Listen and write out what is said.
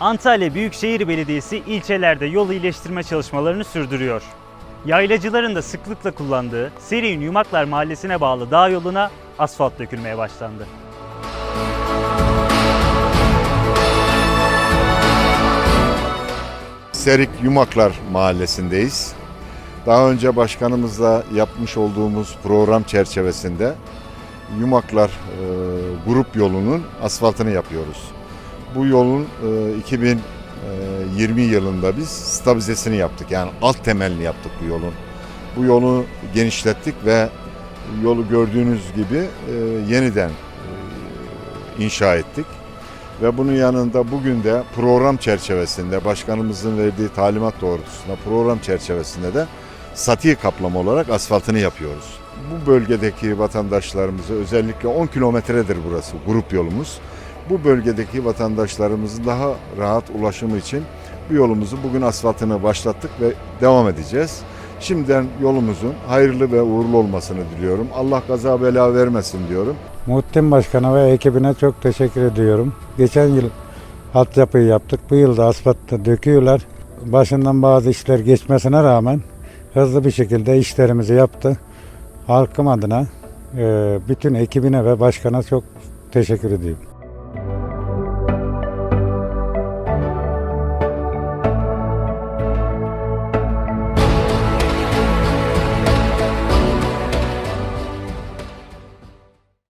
Antalya Büyükşehir Belediyesi ilçelerde yol iyileştirme çalışmalarını sürdürüyor. Yaylacıların da sıklıkla kullandığı Seri'nin Yumaklar Mahallesi'ne bağlı dağ yoluna asfalt dökülmeye başlandı. Serik Yumaklar Mahallesi'ndeyiz. Daha önce başkanımızla yapmış olduğumuz program çerçevesinde Yumaklar e, grup yolunun asfaltını yapıyoruz. Bu yolun e, 2020 yılında biz stabilizesini yaptık. Yani alt temelini yaptık bu yolun. Bu yolu genişlettik ve yolu gördüğünüz gibi e, yeniden e, inşa ettik. Ve bunun yanında bugün de program çerçevesinde başkanımızın verdiği talimat doğrultusunda program çerçevesinde de sati kaplama olarak asfaltını yapıyoruz. Bu bölgedeki vatandaşlarımızı özellikle 10 kilometredir burası grup yolumuz. Bu bölgedeki vatandaşlarımızın daha rahat ulaşımı için bu yolumuzu bugün asfaltını başlattık ve devam edeceğiz. Şimdiden yolumuzun hayırlı ve uğurlu olmasını diliyorum. Allah kaza bela vermesin diyorum. Muhittin Başkan'a ve ekibine çok teşekkür ediyorum. Geçen yıl altyapıyı yaptık. Bu yıl da asfaltta döküyorlar. Başından bazı işler geçmesine rağmen hızlı bir şekilde işlerimizi yaptı. Halkım adına e, bütün ekibine ve başkana çok teşekkür ediyorum.